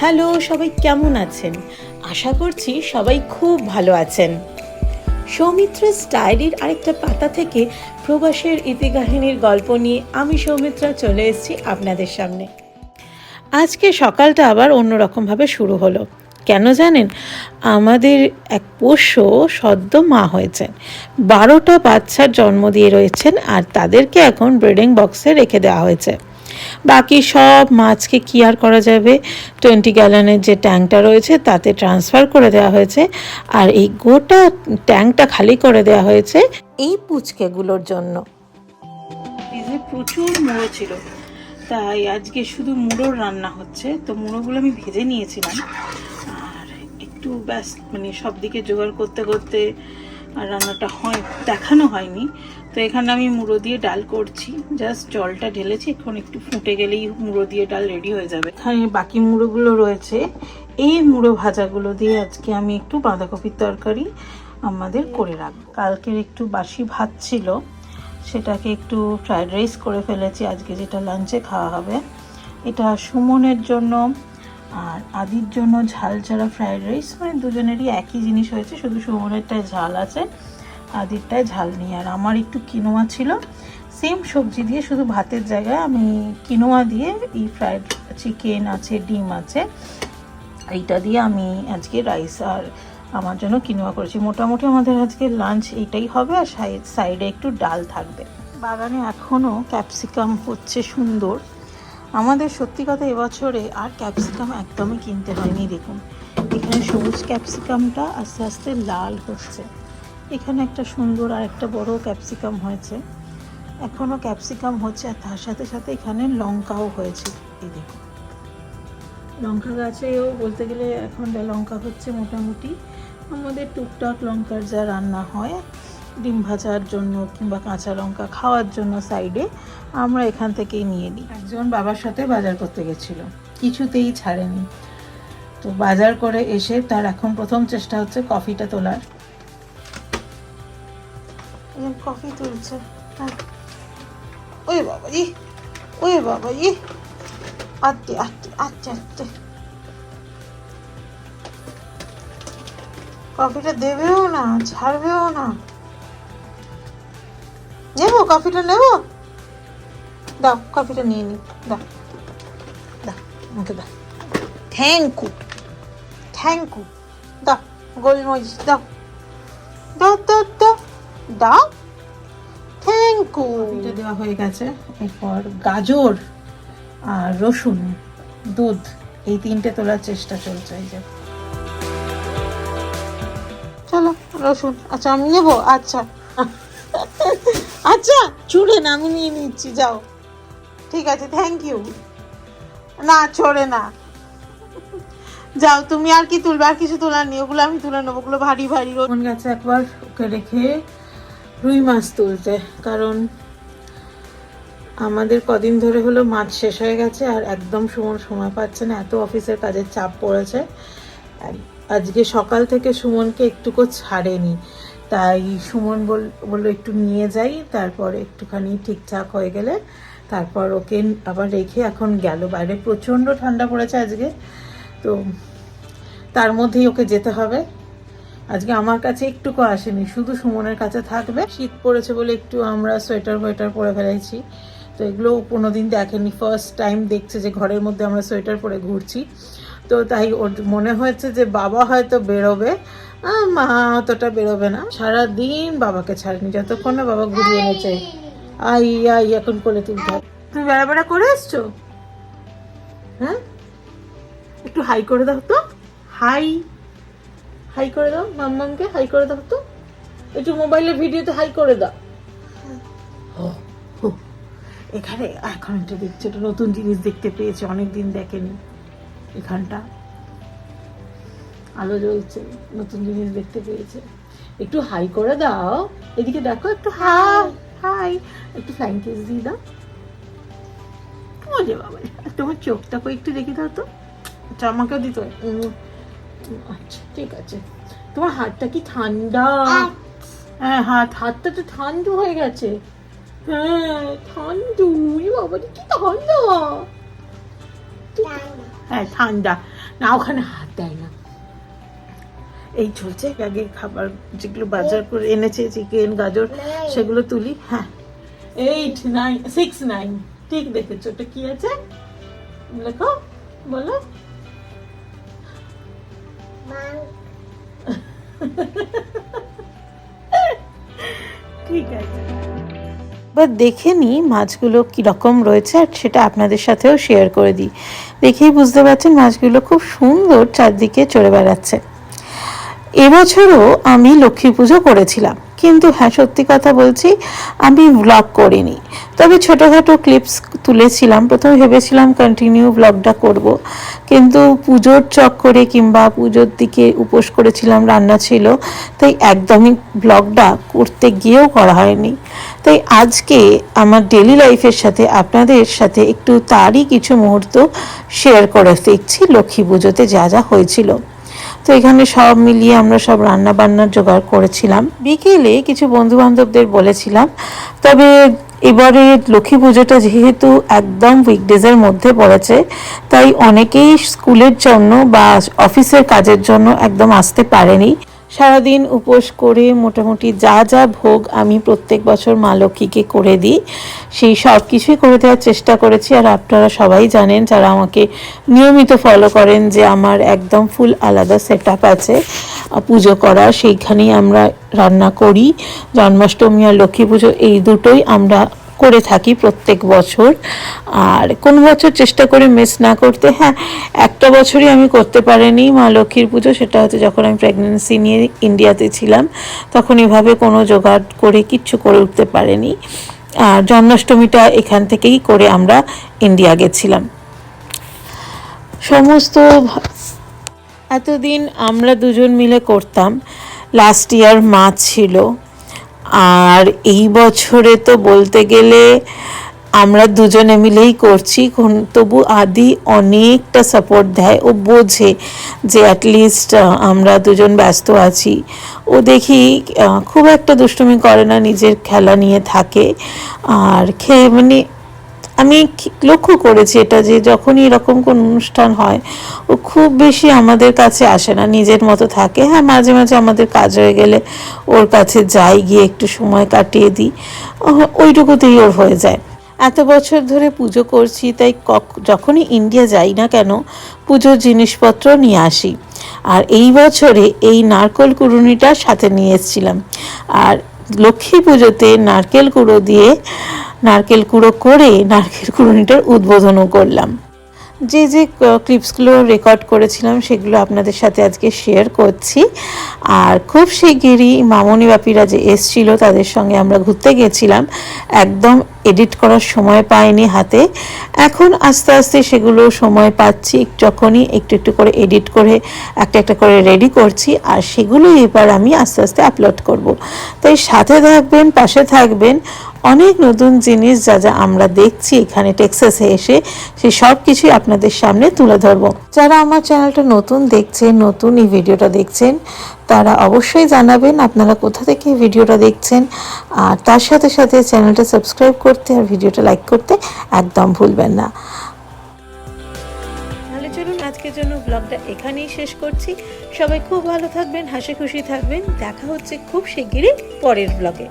Hello, সবাই কেমন আছেন? আশা করছি সবাই খুব ভালো আছেন। সৌমিত্রা স্টাইলির আরেকটা পাতা থেকে প্রবাসের ইতিকাহিনীর গল্প নিয়ে আমি সৌমিত্রা চলে এসেছি আপনাদের সামনে। আজকে সকালটা আবার অন্যরকমভাবে শুরু হলো। কেন জানেন? আমাদের এক পোষ্য সদ্য মা হয়েছেন। বারোটা বাচ্চার জন্ম দিয়ে রয়েছেন আর তাদেরকে এখন ব্রিডিং বক্সে রেখে দেওয়া হয়েছে। বাকি সব মাছকে কি আর করা যাবে? টোয়েন্টি গ্যালনের যে ট্যাঙ্কটা রয়েছে, তাতে ট্রান্সফার করে দেওয়া হয়েছে। আর এই গোটা ট্যাঙ্কটা খালি করে দেওয়া হয়েছে এই পুচকেগুলোর জন্য। প্রচুর মুড়ো ছিল, তাই আজকে শুধু মুড়োর রান্না হচ্ছে। তো মুড়োগুলো আমি ভেজে নিয়েছিলাম। আর একটু ব্যাস মানে সব দিকে জোগাড় করতে করতে আর রান্নাটা হয় দেখানো হয়নি। তো এখানে আমি মুড়ো দিয়ে ডাল করছি। জাস্ট জলটা ঢেলেছি, এখন একটু ফুটে গেলেই মুড়ো দিয়ে ডাল রেডি হয়ে যাবে। এখানে বাকি মুড়োগুলো রয়েছে। এই মুড়ো ভাজাগুলো দিয়ে আজকে আমি একটু বাঁধাকপির তরকারি আমাদের করে রাখব। কালকের একটু বাসি ভাত ছিল, সেটাকে একটু ফ্রায়েড রাইস করে ফেলেছি। আজকে যেটা লাঞ্চে খাওয়া হবে। এটা সুমনের জন্য আর আদির জন্য ঝাল ছাড়া ফ্রাইড রাইস মানে দুজনেরই একই জিনিস হয়েছে, শুধু সুমনেরটায় ঝাল আছে, আদিরটায় ঝাল নেই। আর আমার একটু কিনোয়া ছিল সেম সবজি দিয়ে, শুধু ভাতের জায়গায় আমি কিনোয়া দিয়ে এই ফ্রাইড চিকেন আছে, ডিম আছে, এইটা দিয়ে আমি আজকে রাইস আর আমার জন্য কিনোয়া করেছি। মোটামুটি আমাদের আজকে লাঞ্চ এইটাই হবে, আর সাইডে একটু ডাল থাকবে। বাগানে এখনও ক্যাপসিকাম হচ্ছে সুন্দর। আমাদের সত্যি কথা এবছরে আর ক্যাপসিকাম একদমই কিনতে হয়নি, দেখুন। এখানে সবুজ ক্যাপসিকামটা আস্তে আস্তে লাল হচ্ছে। এখানে একটা সুন্দর আর একটা বড় ক্যাপসিকাম হয়েছে। এখনও ক্যাপসিকাম হচ্ছে আর তার সাথে সাথে এখানে লঙ্কাও হয়েছে। এই দেখুন। লঙ্কা গাছেও বলতে গেলে এখন লঙ্কা হচ্ছে মোটামুটি। আমাদের টুকটাক লঙ্কার যা রান্না হয় ডিম ভাজার জন্য কিংবা কাঁচা লঙ্কা খাওয়ার জন্য সাইডে আমরা এখান থেকেই নিয়ে নিই। একজন বাবার সাথে বাজার করতে গেছিল, কিছুতেই ছাড়েনি। তো বাজার করে এসে তার এখন প্রথম চেষ্টা হচ্ছে কফিটা তোলার। কফি তুলছে। হ্যাঁ। ওই বাবা ই ওই বাবা ই আটটে আটটে আটটে আটটে। কফিটা দেবেও না, ছাড়বেও না। নেব কফিটা নেব? দাও কফিটা নিয়ে নি দাও। দাও আমাকে দাও। থ্যাংক ইউ থ্যাংক ইউ দাও গোলমরিচ দাও। দাও দাও দাও। দাও। থ্যাংক ইউ দেওয়া হয়ে গেছে। এরপর গাজর আর রসুন দুধ এই তিনটে তোলার চেষ্টা চলছে এই যে। চলো রসুন। আচ্ছা আমি নেব? আচ্ছা। আচ্ছা চুড়ে না আমি নিয়ে নিচ্ছি, যাও। ঠিক আছে থ্যাংক ইউ না, ছড়ে না। যাও, তুমি আর কি তুলবে? আর কিছু তোলার নেই। ওগুলো আমি তুলে নেব, ওগুলো ভারী ভারী মন গেছে একবার ওকে রেখে রুই মাছ তুলতে, কারণ আমাদের কদিন ধরে হলো মাছ শেষ হয়ে গেছে, আর একদম সুমন সময় পাচ্ছে না। এত অফিসের কাজের চাপ পড়েছে। আজকে সকাল থেকে সুমনকে একটুকু ছাড়েনি। তাই সুমন বল, বলল, একটু নিয়ে যাই। তারপর একটুখানি ঠিকঠাক হয়ে গেলে তারপর ওকে আবার রেখে এখন গেল। বাইরে প্রচণ্ড ঠান্ডা পড়েছে আজকে। তো তার মধ্যেই ওকে যেতে হবে। আজকে আমার কাছে একটুকু আসেনি, শুধু সুমনের কাছে থাকবে। শীত পড়েছে বলে একটু আমরা সোয়েটার ওয়েটার পরে ফেলেছি। তো এগুলো কোনোদিন দেখেনি। ফার্স্ট টাইম দেখছে যে ঘরের মধ্যে আমরা সোয়েটার পরে ঘুরছি। তো তাই ওর মনে হয়েছে যে বাবা হয়তো বেরোবে। মা অতটা বেরোবে না। সারা দিন বাবাকে ছাড়েনি, যতক্ষণ না বাবা ঘুরিয়ে এনেছে। আই আই, এখন কোলে তুলতে হবে। তুমি বেড়া বেড়া করে এসছো? হ্যাঁ? একটু হাই করে দাও তো। হাই হাই করে দাও, মাম্মামকে হাই করে দাও তো। একটু মোবাইলের ভিডিওতে হাই করে দাও। এখানে এখন একটা দেখছে, একটা নতুন জিনিস দেখতে পেয়েছে অনেক দিন দেখেনি। এখানটা। আলো জ্বলছে, নতুন জিনিস দেখতে পেয়েছে। একটু হাই করে দাও। এদিকে দেখো একটু হাই হাই একটু ফ্লাইং কিস দিয়ে দাও। বাবা তোমার একটু দেখে দাও তো। আচ্ছা আচ্ছা ঠিক আছে। তোমার হাতটা কি ঠান্ডা? হ্যাঁ হাত, হাতটা তো ঠান্ডা হয়ে গেছে। হ্যাঁ ঠান্ডু। বাবা কি ঠান্ডা। হ্যাঁ ঠান্ডা। না ওখানে হাত দেয় না। এই চলছে আগে খাবার যেগুলো বাজার করে এনেছে চিকেন গাজর সেগুলো তুলি। হ্যাঁ। এইট নাইন সিক্স নাইন ঠিক দেখেছ ওটা কি আছে? লেখো বলো। ঠিক আছে। এবার দেখে নিই মাছগুলো কীরকম রয়েছে আর সেটা আপনাদের সাথেও শেয়ার করে দিই। দেখেই বুঝতে পারছেন মাছগুলো খুব সুন্দর চারদিকে চড়ে বেড়াচ্ছে। এবছরও আমি লক্ষ্মী পুজো করেছিলাম। কিন্তু হ্যাঁ সত্যি কথা বলছি, আমি ব্লগ করিনি। তবে ছোটোখাটো ক্লিপস তুলেছিলাম। প্রথমে ভেবেছিলাম কন্টিনিউ ব্লগটা করব। কিন্তু পুজোর চক্করে কিংবা পুজোর দিকে উপোস করেছিলাম, রান্না ছিল। তাই একদমই ব্লগটা করতে গিয়েও করা হয়নি। তাই আজকে আমার ডেলি লাইফের সাথে, আপনাদের সাথে একটু তারই কিছু মুহূর্ত শেয়ার করে দেখছি লক্ষ্মী পুজোতে যা যা হয়েছিল। তো এখানে সব মিলিয়ে আমরা সব রান্না বান্নার জোগাড় করেছিলাম। বিকেলে কিছু বন্ধু বান্ধবদের বলেছিলাম, তবে এবারে লক্ষ্মী পুজোটা যেহেতু একদম উইকডেজের মধ্যে পড়েছে, তাই অনেকেই স্কুলের জন্য বা অফিসের কাজের জন্য একদম আসতে পারেনি। সারাদিন উপোস করে মোটামুটি যা যা ভোগ আমি প্রত্যেক বছর মা লক্ষ্মীকে করে দিই, সেই সব কিছুই করে দেওয়ার চেষ্টা করেছি। আর আপনারা সবাই জানেন, যারা আমাকে নিয়মিত ফলো করেন যে আমার একদম ফুল আলাদা সেট আপ আছে পুজো করা, সেইখানেই আমরা রান্না করি। জন্মাষ্টমী আর লক্ষ্মী পুজো এই দুটোই আমরা করে থাকি প্রত্যেক বছর। আর কোন বছর চেষ্টা করে মিস না করতে হ্যাঁ একটা বছরই আমি করতে পারিনি মা লক্ষ্মীর পুজো, সেটা হচ্ছে যখন আমি প্রেগনেন্সি নিয়ে ইন্ডিয়াতে ছিলাম, তখন এভাবে কোনো জোগাড় করে কিচ্ছু করে উঠতে পারিনি। আর জন্মাষ্টমীটা এখান থেকেই করে আমরা ইন্ডিয়া গেছিলাম। সমস্ত এতদিন আমরা দুজন মিলে করতাম। লাস্ট ইয়ার মা ছিল। আর এই বছরে তো বলতে গেলে আমরা দুজনে মিলেই করছি তবু আদি অনেকটা সাপোর্ট দেয় ও বোঝে যে অ্যাটলিস্ট আমরা দুজন ব্যস্ত আছি। ও দেখি খুব একটা দুষ্টুমি করে না, নিজের খেলা নিয়ে থাকে। আর খেয়ে মানে আমি লক্ষ্য করেছি এটা যে যখনই এরকম কোন অনুষ্ঠান হয়, ও খুব বেশি আমাদের কাছে আসে না, নিজের মতো থাকে। হ্যাঁ মাঝে মাঝে আমাদের কাজ হয়ে গেলে ওর কাছে যাই, গিয়ে একটু সময় কাটিয়ে দিই। ওইটুকুতেই ওর হয়ে যায়। এত বছর ধরে পুজো করছি, তাই যখনই ইন্ডিয়া যাই না কেন, পুজোর জিনিসপত্র নিয়ে আসি। আর এই বছরে এই নারকল কুড়ুনিটা সাথে নিয়ে এসেছিলাম। আর লক্ষ্মী পুজোতে নারকেল কুড়ো দিয়ে নারকেল কুড়ো করে নারকেল কুড়োনিটার উদ্বোধনও করলাম। যে যে ক্লিপসগুলো রেকর্ড করেছিলাম সেগুলো আপনাদের সাথে আজকে শেয়ার করছি। আর খুব শিগগিরই মামনি বাপিরা যে এসছিল তাদের সঙ্গে আমরা ঘুরতে গেছিলাম। একদম এডিট করার সময় পাইনি হাতে। এখন আস্তে আস্তে সেগুলো সময় পাচ্ছি যখনই একটু একটু করে এডিট করে একটা একটা করে রেডি করছি। আর সেগুলো এবার আমি আস্তে আস্তে আপলোড করব। তাই সাথে থাকবেন, পাশে থাকবেন। অনেক নতুন জিনিস যা যা আমরা দেখছি এখানে টেক্সাসে এসে, সে সব কিছুই আপনাদের সামনে তুলে ধরবো। যারা আমার চ্যানেলটা নতুন দেখছেন, নতুন এই ভিডিওটা দেখছেন, তারা অবশ্যই জানাবেন আপনারা কোথা থেকে ভিডিওটা দেখছেন। আর তার সাথে সাথে চ্যানেলটা সাবস্ক্রাইব করতে আর ভিডিওটা লাইক করতে একদম ভুলবেন না। তাহলে চলুন আজকের জন্য ব্লগটা এখানেই শেষ করছি। সবাই খুব ভালো থাকবেন হাসি খুশি থাকবেন। দেখা হচ্ছে খুব শিগগিরই পরের ব্লগে।